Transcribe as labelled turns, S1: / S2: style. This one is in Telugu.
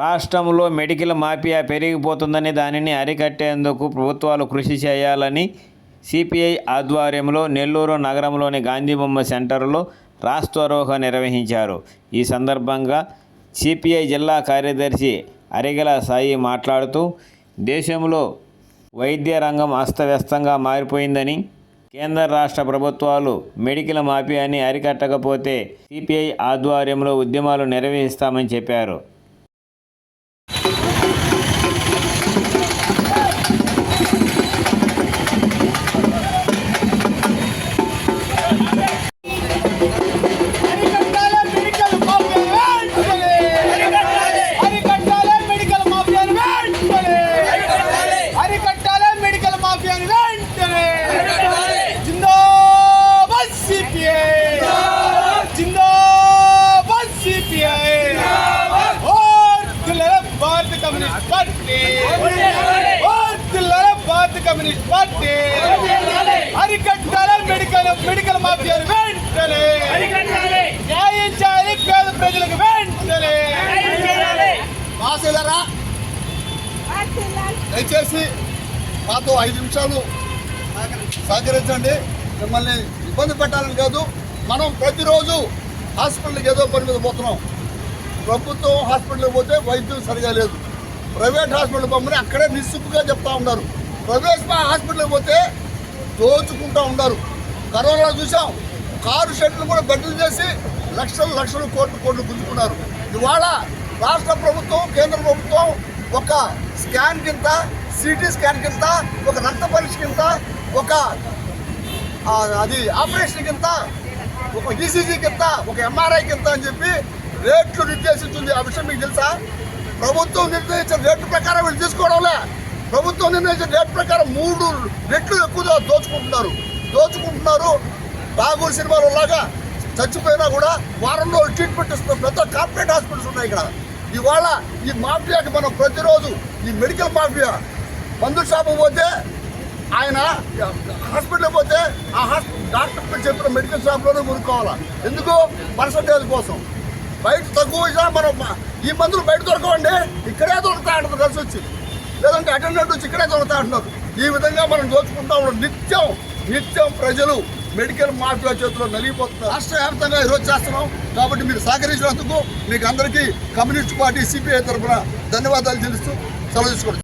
S1: రాష్ట్రంలో మెడికల్ మాఫియా పెరిగిపోతుందని దానిని అరికట్టేందుకు ప్రభుత్వాలు కృషి చేయాలని సిపిఐ ఆధ్వర్యంలో నెల్లూరు నగరంలోని గాంధీబొమ్మ సెంటర్లో రాస్తారోహ నిర్వహించారు. ఈ సందర్భంగా సిపిఐ జిల్లా కార్యదర్శి అరిగల సాయి మాట్లాడుతూ దేశంలో వైద్య రంగం అస్తవ్యస్తంగా మారిపోయిందని కేంద్ర రాష్ట్ర ప్రభుత్వాలు మెడికల్ మాఫియాని అరికట్టకపోతే సిపిఐ ఆధ్వర్యంలో ఉద్యమాలు నిర్వహిస్తామని చెప్పారు.
S2: కమ్యూనిస్ట్ పార్టీ అరికట్టాలే మెడికల్ మెడికల్ మాఫియాను వెంటనే. న్యాయం చేయాలి పేద ప్రజలకు వెంటనే.
S3: దయచేసి మాతో ఐదు నిమిషాలు సహకరించండి. మిమ్మల్ని ఇబ్బంది పెట్టాలని కాదు మనం ప్రతిరోజు హాస్పిటల్కి ఏదో పని మీద పోతున్నాం. ప్రభుత్వం హాస్పిటల్కి పోతే వైద్యం సరిగా లేదు. ప్రైవేట్ హాస్పిటల్ పంపని అక్కడే నిస్సుప్పుగా చెప్తా ఉన్నారు. ప్రవేశ హాస్పిటల్కి పోతే దోచుకుంటూ ఉన్నారు. కరోనా చూసాం కారు షెడ్లు కూడా బెడ్లు చేసి లక్షలు లక్షలు కోట్లు కోట్లు గుంజుకున్నారు. ఇవాళ రాష్ట్ర ప్రభుత్వం కేంద్ర ప్రభుత్వం ఒక స్కాన్ కింద సిటీ స్కాన్ కింద ఒక రక్త పరీక్ష కింద ఒక అది ఆపరేషన్ కింద ఒక ఈసీజీ కింద ఒక ఎంఆర్ఐ కింద అని చెప్పి రేట్లు నిర్దేశించింది. ఆ విషయం మీకు తెలుసా? ప్రభుత్వం నిర్ణయించిన రేటు ప్రకారం వీళ్ళు తీసుకోవడంలే. ప్రభుత్వం నిర్ణయించిన రేట్ ప్రకారం మూడు రెట్లు ఎక్కువగా దోచుకుంటున్నారు. దోచుకుంటున్నారు. బాగూరు సినిమాలో లాగా చచ్చిపోయినా కూడా వారం రోజులు ట్రీట్మెంట్ ఇస్తున్నారు పెద్ద కార్పొరేట్ హాస్పిటల్స్ ఉన్నాయి ఇక్కడ. ఇవాళ ఈ మాఫియాకి మనం ప్రతిరోజు ఈ మెడికల్ మాఫియా మందు షాపు పోతే ఆయన హాస్పిటల్కి పోతే ఆ హాస్పిటల్ డాక్టర్ చెప్పిన మెడికల్ షాప్లోనే కొనుక్కోవాలా? ఎందుకు? పర్సంటేజ్ కోసం. బయట తక్కువ మనం ఈ మందులు బయట దొరకవండి. ఇక్కడే దొరుకుతాయి కలిసి వచ్చింది లేదంటే అటెండెంట్ వచ్చి ఇక్కడే చదువుతా అంటున్నారు. ఈ విధంగా మనం దోచుకుంటా ఉన్నాం. నిత్యం నిత్యం ప్రజలు మెడికల్ మాఫియా చేతిలో నలిగిపోతున్నారు. రాష్ట్ర వ్యాప్తంగా ఈరోజు చేస్తున్నాం. కాబట్టి మీరు సహకరించినందుకు మీకు అందరికీ కమ్యూనిస్ట్ పార్టీ సిపిఐ తరఫున ధన్యవాదాలు తెలుస్తూ సెలవు తీసుకోండి